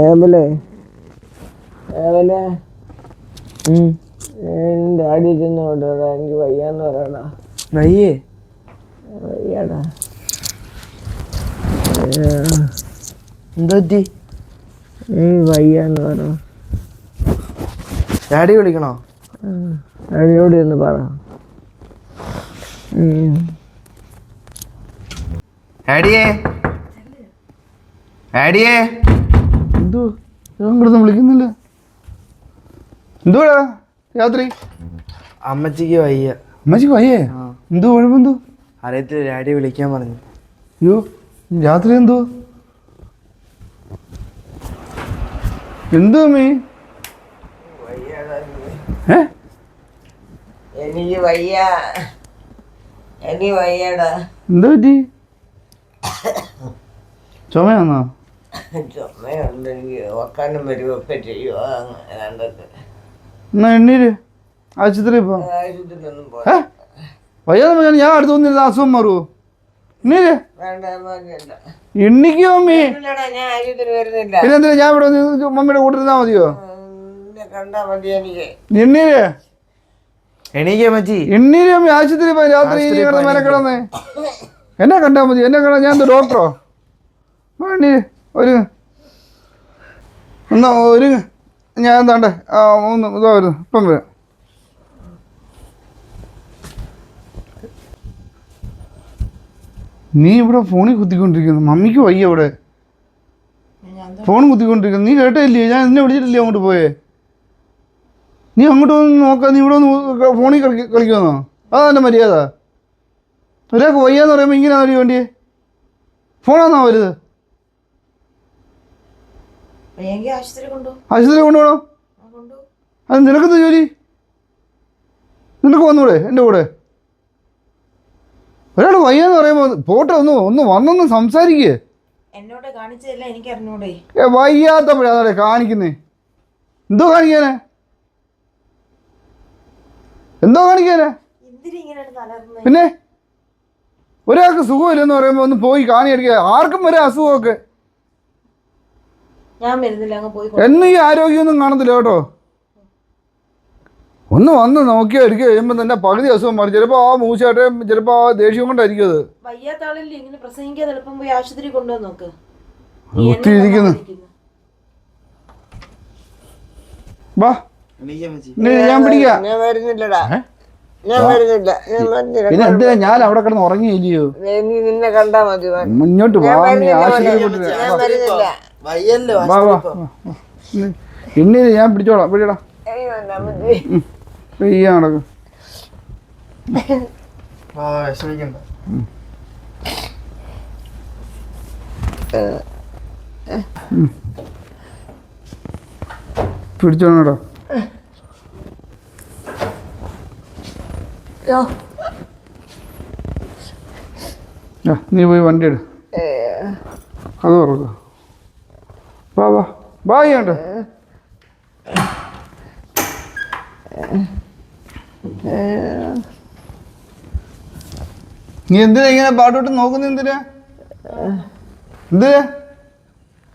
ഏബലേ ഏബലേ എന്റെ അടി ചെന്ന് കൊണ്ടുവരാ എനിക്ക് വയ്യാന്ന് പറയടാ. വയ്യേ. വയ്യാടാ. എന്താ പറ്റി? എനിക്ക് വയ്യാന്ന് പറ. ഡാഡി വിളിക്കണോ? ഡാഡിയോട് ഒന്ന് പറ. ഡാഡിയേ. ഡാഡിയേ. എന്തോ? ഇങ്ങോട്ടൊന്നും വിളിക്കുന്നില്ല. എന്തുവാടാ രാത്രി? അമ്മച്ചിക്ക് വയ്യ. അമ്മച്ചിക്ക് വയ്യേ? എന്തു കുഴപ്പമെന്തോ? അറിയത്തില്ല ഡാഡി വിളിക്കാൻ പറഞ്ഞു. അയ്യോ രാത്രി എന്തോ? എന്തോ അമ്മേ? ഏ? എനിക്ക് വയ്യ. എനിക്ക് വയ്യടാ. എന്താ പറ്റി ചുമയാന്നോ? ചുമയുണ്ട് എനിക്ക് ഉറക്കാനും വരുമൊക്കെ എന്നാ എണ്ണീര് പോ വയ്യാതെ ഞാൻ അടുത്ത് വന്നില്ല അസുഖം മാറുമോ എണ്ണീര്? വേണ്ട വേണ്ട എണ്ണിക്കോ ഇല്ലടാ ഞാൻ വരുന്നില്ല. പിന്നെ ഞാൻ ഇവിടെ വന്ന് മമ്മിയുടെ കൂടെ ഇരുന്നാ മതിയോ? എന്നെ കണ്ടാ മതി എനിക്ക്. എണ്ണീര്? എണീക്കേ മച്ചി. എണ്ണീര് അമ്മ ആശുപത്രി പോയി രാത്രി ഇനി കിടന്ന്. മെനക്കിടന്നേ എന്നെ കണ്ടാ മതി എന്നെ കണ്ടാ ഞാൻ എന്താ ഡോക്ടറോ? എണ്ണീര്. ഒരു എന്നാ ഒരു ഞാൻ എന്താണ്ടേ? ഒന്ന് ഇതാ വരുന്നു ഇപ്പം വരാം. നീ ഇവിടെ ഫോണിൽ കുത്തിക്കൊണ്ടിരിക്കുന്നു. മമ്മിക്ക് വയ്യ ഇവിടെ. ഫോൺ കുത്തിക്കൊണ്ടിരിക്കുന്നു. നീ കേട്ടില്ലേ? ഞാൻ എന്നെ വിളിച്ചിട്ടില്ലേ അങ്ങോട്ട് പോയേ? നീ അങ്ങോട്ട് വന്ന് നോക്കാം. നീ ഇവിടെ വന്ന് ഫോണിൽ കളി കളിക്കുമെന്നോ അതാ എന്റെ മര്യാദ. ഒരാൾക്ക് വയ്യാന്ന് പറയുമ്പോൾ ഇങ്ങനെയാണോ വേണ്ടിയേ? ഫോണാന്നോ വരുത് ആശുപത്രി കൊണ്ടു ആശുപത്രി കൊണ്ടുപോകണം കൊണ്ടു അത് നിനക്കെന്ത് ജോലി? നിനക്ക് വന്നൂടെ എന്റെ കൂടെ? ഒരാൾ വയ്യാന്ന് പറയുമ്പോൾ പോട്ടെ ഒന്ന് ഒന്ന് വന്നൊന്ന് സംസാരിക്കേ. എന്നോട് കാണിച്ചതല്ല എനിക്ക് അറിഞ്ഞൂടെ. ഏ കാണിക്കുന്നേ. എന്തോ കാണിക്കാനെ? എന്തോ കാണിക്കാനെ? പിന്നെ? ഒരാൾക്ക് സുഖമില്ലെന്ന് പറയുമ്പോൾ ഒന്ന് പോയി കാണിയടിക്കുക ആർക്കും വരെ അസുഖമൊക്കെ. ഞാൻ വരുന്നില്ല അങ്ങ് പോയി എന്നും ഈ ആരോഗ്യമൊന്നും കാണത്തില്ല കേട്ടോ. ഒന്ന് വന്ന് നോക്കിയാൽ എടുക്കുക കഴിയുമ്പോൾ തന്നെ പകുതി അസുഖം മാറി. ചിലപ്പോൾ ആ മൂച്ചാട്ടെ ചിലപ്പോൾ ആ ദേഷ്യം കൊണ്ടായിരിക്കും അത്. വയ്യാത്ത ആളല്ലേ ഇങ്ങനെ പ്രസംഗിക്കാതെ എളുപ്പം പോയി ആശുപത്രി കൊണ്ടുവന്ന് നോക്ക്. ഒത്തിരിക്കുന്നു വാ ഞാൻ പിടിക്കാം. ഞാൻ വരുന്നില്ലടാ. ഞാൻ വരുന്നില്ല. ഞാൻ വരുന്നില്ല പിന്നെ എന്തിനാ? ഞാൻ അവിടെ കിടന്ന് ഉറങ്ങിയില്ലയോ? നീ നിന്നെ കണ്ടാ മതി. മുന്നോട്ട് വാ ഞാൻ നീ ആശുപത്രി ഞാൻ വരുന്നില്ല. വയ്യല്ലോ വാ. പിന്നെ ഞാൻ പിടിച്ചോളാം പിടിയടാ. മതി. പെയ്യാ നടക്കും പിടിച്ചോണടാ. നീ പോയി വണ്ടി എടു. അത് തുറക്കുക വാ വാ. വാ ചെയ്യണ്ട നീ എന്തിനാ ഇങ്ങനെ പാട്ടോട്ട് നോക്കുന്ന എന്തിനാ? എന്തിനാ?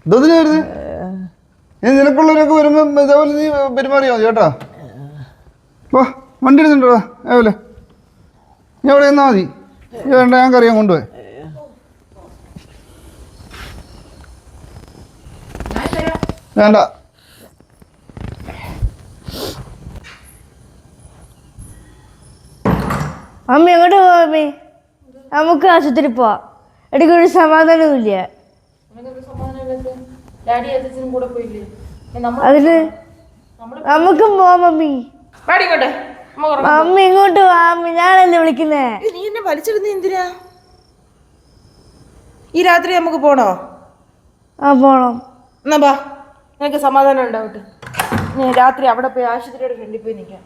ഇതൊന്നിനാ വരുന്നത് നീ നിനക്കുള്ളവരൊക്കെ വരുമ്പോ ഇതേപോലെ നീ പെരുമാറിയാ മതി കേട്ടോ. വാ വണ്ടി എടുത്തിട്ടുണ്ടോ അതേപോലെ ഞാൻ അവിടെ നിന്നാ മതി. വേണ്ട ഞാൻ കറിയാൻ കൊണ്ടുപോയി. വേണ്ട. അമ്മ എങ്ങോട്ട് പോവാ അമ്മേ? നമുക്ക് ആശുപത്രി പോവാം. സമാധാനമില്ല കൂടെ നമുക്ക് നമ്മൾ അതിന് നമുക്കും പോവാം മമ്മി. മമ്മി ഇങ്ങോട്ട്. വാ അമ്മ? ഞാനല്ലേ വിളിക്കുന്നേ. നീ എന്നെ വലിച്ചിടുന്ന എന്തിനാ? ഈ രാത്രി നമുക്ക് പോണോ? ആ പോണം. എന്നാ നിനക്ക് സമാധാനം ഉണ്ടാവട്ടെ. ഞാൻ രാത്രി അവിടെ പോയി ആശുപത്രിയുടെ ഫ്രണ്ടിൽ പോയി നിൽക്കാം.